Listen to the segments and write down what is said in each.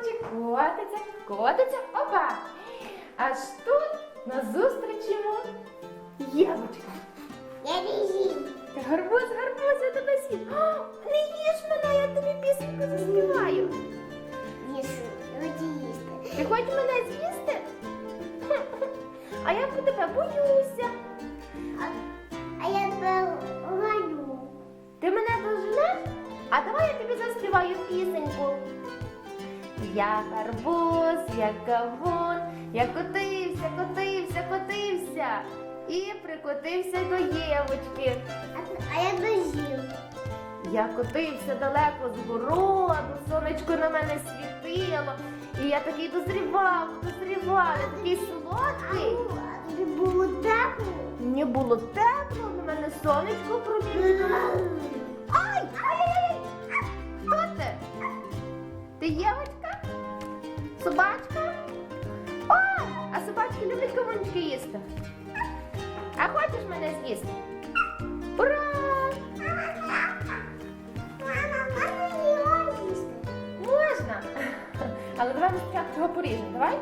Лимончик котиться, котиться, опа. Аж тут назустріч йому Євочка. Я їм. Гарбуз, гарбуз, я тебе з'їм. О, Не їж мене, я тобі пісеньку заспіваю. Їжу, люди їсти. Ти хочеш мене з'їсти? А я по тебе боюся. Я гарбуз, я кавун, я котився, котився, котився і прикотився до Євочки. А, я дожив. Я котився далеко з городу, сонечко на мене світило, і я такий дозрівав, дозрівав, я такий солодкий. А тобі було тепло? Мені було тепло, на мене сонечко промінчило. Собачка? О! А собачки люблять кавунчики їсти. А хочеш мене з'їсти? Ура! Можна. Але давай ми спочатку його поріжемо, давай.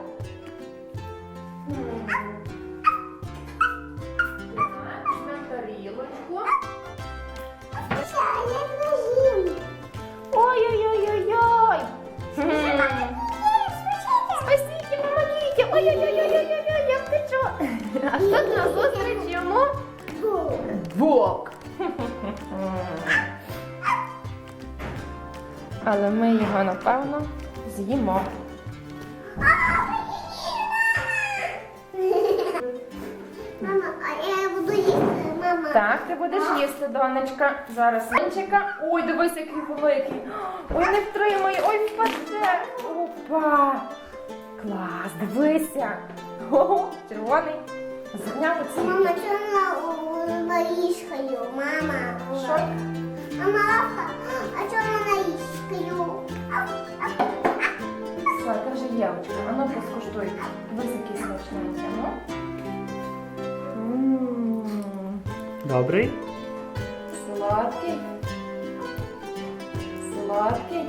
Ой-ой-ой-ой-ой-ой, я втечу. А тут назустріч йому вовк. Але ми його, напевно, з'їмо. Мама, а я буду їсти, мама. Так, ти будеш їсти, донечка. Зараз Сончика. Ой, дивись, який великий. Ой, не втримай, ой, впаде. Опа. Дивися. Ого, червоний. Зняв оці. Мама, що вона наїшкаю? Мама. Що? Мама, а що вона наїшкаю? Все, це вже Євочка. А ну поскуштуй. Дивись, який смачненький. Ну. М, Добрий? Сладкий. Сладкий.